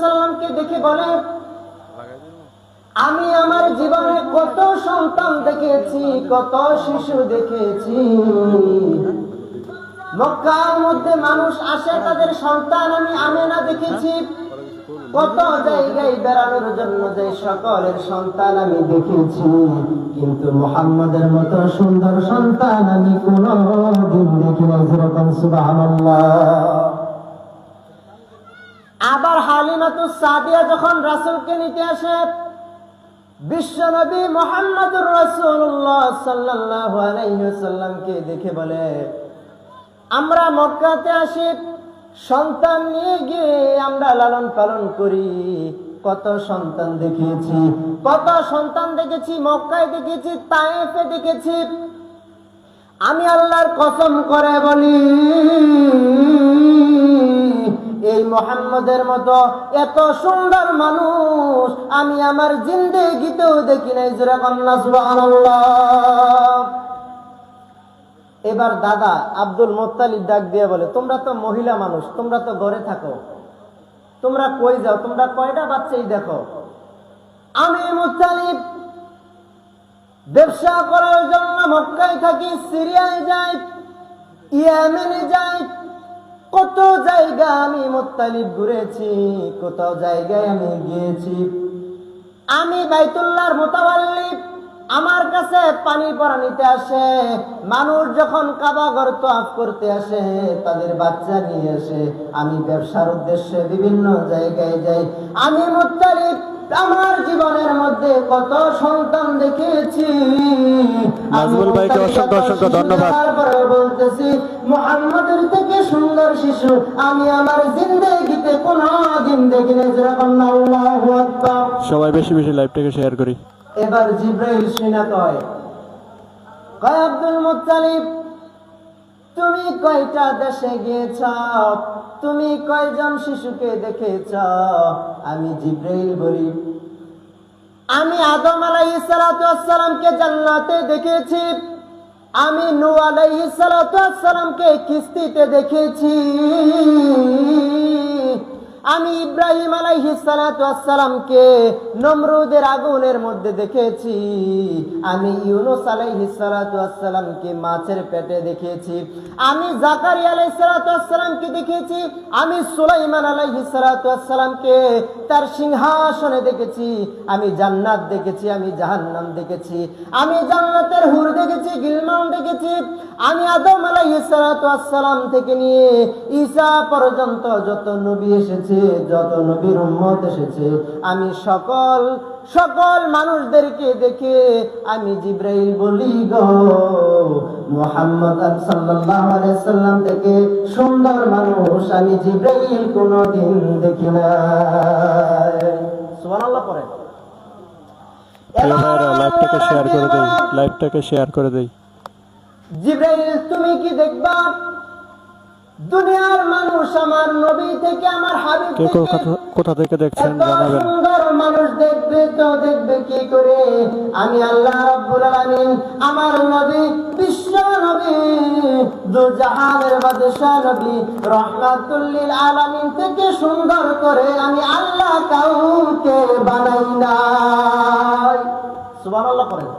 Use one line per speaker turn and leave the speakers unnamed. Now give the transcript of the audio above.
সাল্লামকে দেখে বলে, আমি আমার জীবনে কত সন্তান দেখেছি, কত শিশু দেখেছি। মক্কার মধ্যে মানুষ আসে, তাদের সন্তান আমি আমেনা দেখেছি। কত জায়গায় বেড়ানোর জন্য যে সকলের সন্তান আমি দেখেছি। কিন্তু মোহাম্মদের মতো সুন্দর সন্তান আমি কোনো দিন দেখি না যেরকম সুবহানাল্লাহ। আবার হালিমাতু সাদিয়া যখন রাসূলকে নিতে আসে, বিশ্বনবী মোহাম্মদুর আলাইহি ওয়াসাল্লামকে দেখে বলে, আমরা মক্কাতে আসি, সন্তান নিয়ে গিয়ে আমরা লালন পালন করি। কত সন্তান দেখেছি, কত সন্তান দেখেছি, মক্কায় দেখেছি, তায়েফে দেখেছি। আমি আল্লাহর কসম করে বলি এই মোহাম্মদের মতো এত সুন্দর মানুষ আমি আমার জিন্দেগিতেও দেখি নাই, যেরকম এবার দাদা আব্দুল মোত্তালিব ডাক দিয়ে বলে, তোমরা তো মহিলা মানুষ, তোমরা তো ঘরে থাকো। তোমরা কই যাও? তোমরা কয়টা বাচ্চাই দেখো? আমি মোত্তালিব, ব্যবসা করার জন্য মক্কায় থাকি, সিরিয়ায় যাই, ইয়ামেনে যাই কত জায়গা আমি মোত্তালিব ঘুরেছি কত জায়গায় আমি গিয়েছি। আমি বাইতুল্লাহর মোতাবাল্লিব আমার কাছে পানি পরা নিতে আসে মানুষ যখন কাবা ঘর তোয়াফ করতে আসে তাদের বাচ্চা নিয়ে আসে। আমি ব্যবসার উদ্দেশ্যে বিভিন্ন জায়গায় যাই। আমি মুত্তালিব আমার জীবনের মধ্যে কত সন্তান দেখেছি।
ধন্যবাদ।
বলতেছি মোহাম্মদের থেকে সুন্দর শিশু আমি আমার জিন্দেগিতে কোনো দিন যেরকম না আল্লাহু
সবাই বেশি বেশি লাইভটাকে শেয়ার করি।
এবার জিব্রাইল সিনা কয় কয় আব্দুল মুত্তালিব তুমি কয়টা দেশে গিয়েছ তুমি কয়জন শিশুকে দেখেছ আমি জিব্রাইল বলি আমি আদম আলাইহিস সালাতু ওয়াসসালামকে জান্নাতে দেখেছি। আমি সালাতু ওয়াসসালামকে কিস্তিতে দেখেছি আমি ইব্রাহিম আলাইহিস সালাতু ওয়াসসালামকে নমরুদের আগুনের মধ্যে দেখেছি। আমি ইউনুস আলাইহিস সালাতু ওয়াসসালামকে মাছের পেটে দেখেছি। আমি জাকারিয়া আলাইহিস সালাতু ওয়াসসালামকে দেখেছি। আমি সুলাইমান আলাইহিস সালাতু ওয়াসসালামকে তার সিংহাসনে দেখেছি। আমি জান্নাত দেখেছি, আমি জাহান্নাম দেখেছি। আমি জান্নাতের হুর দেখেছি গিলমান দেখেছি। আমি আদম আলাইহিস সালাতু ওয়াসসালাম থেকে নিয়ে ঈসা পর্যন্ত যত নবী এসেছে যত নবীর উম্মত এসেছে। আমি সকল সকল মানুষদেরকে দেখে আমি জিব্রাইল বলি গো মোহাম্মদ সাল্লাম থেকে সুন্দর মানুষ আমি জিব্রাইল কোনোদিন দেখি না সুবহানাল্লাহ পড়ে।
লাইভটাকে শেয়ার করে দেই লাইভটাকে শেয়ার করে দেই।
জিব্রাইল তুমি কি দেখবা? দুনিয়ার মানুষ আমার নবী থেকে আমার হাবিব
কে
থেকে
কোথা- কোথা থেকে দেখছেন জানাবেন?
সুন্দর মানুষ দেখবে তো দেখবে কি করে? আমি আল্লাহ রাব্বুল আলামিন আমার নবী বিশ্ব নবী দু জাহানের বাদশা নবী রহমাতুল লিল আলামিন থেকে সুন্দর করে আমি আল্লাহ কাউকে বানাই নাই। সুবহানাল্লাহ করেন